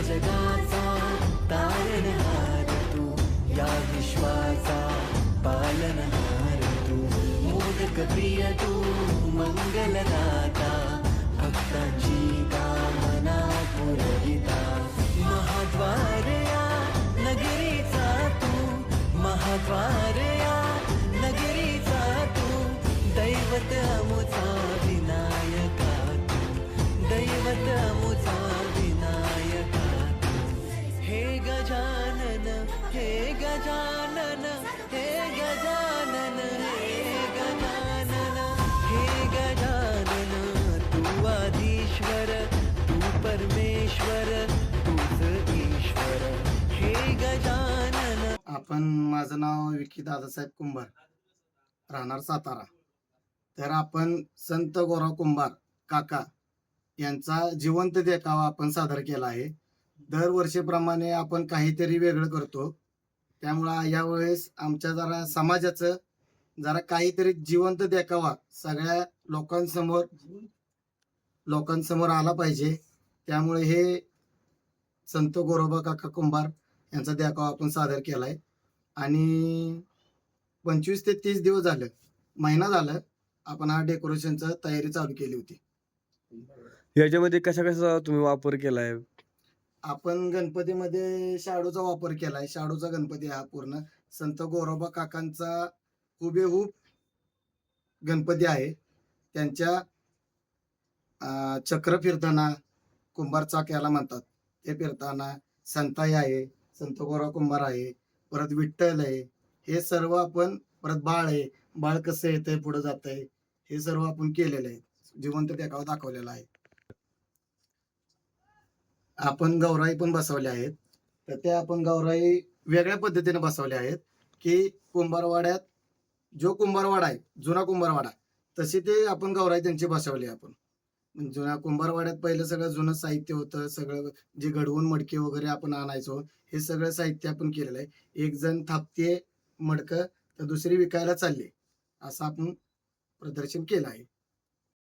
जगाचा तारणहार तू. या विश्वाचा पालनहार तू. मोदक प्रिय तू मंगलदाता भक्तांची का आपण माझं नाव विकी दादासाहेब कुंभार. राहणार सातारा. तर आपण संत गोराव कुंभार काका यांचा जिवंत देखावा आपण सादर केला आहे. दरवर्षीप्रमाणे आपण काहीतरी वेगळं करतो. त्यामुळं यावेळेस आमच्या जरा समाजाचं जरा काहीतरी जिवंत देखावा सगळ्या लोकांसमोर लोकांसमोर आला पाहिजे. त्यामुळे हे संत गोरोबा काका कुंभार यांचा देखावा आपण सादर केलाय. आणि पंचवीस ते तीस दिवस झालं महिना झालं आपण हा डेकोरेशनचा तयारी चालू केली होती. याच्यामध्ये कशा कशा तुम्ही वापर केलाय? आपण गणपतीमध्ये शाडूचा वापर केलाय. शाडूचा गणपती हा पूर्ण संत गोरोबा काकांचा हुबेहूब गणपती आहे. त्यांच्या अं, चक्र फिरताना कुंभार चाक याला म्हणतात. ते फिरताना संताई आहे संत गोरा कुंभार आहे परत विठ्ठल आहे. हे सर्व आपण परत बाळ आहे. बाळ कसं येतंय पुढे जात आहे हे सर्व आपण केलेलं आहे. जिवंत देखावा दाखवलेला आहे. आपण गौराई पण बसवल्या आहेत. तर त्या आपण गौराई वेगळ्या पद्धतीने बसवल्या आहेत की कुंभारवाड्यात जो कुंभारवाडा आहे जुना कुंभारवाडा तशी ते आपण गौराई त्यांची बसवली आपण. जुन्या कुंभारवाड्यात पहिलं सगळं जुनं साहित्य होतं सगळं जे घडवून मडके वगैरे आपण आणायचो हे सगळं साहित्य आपण केलेलं आहे. एक जण थापते मडकं तर दुसरी विकायला चालली. असं आपण प्रदर्शन केलं आहे.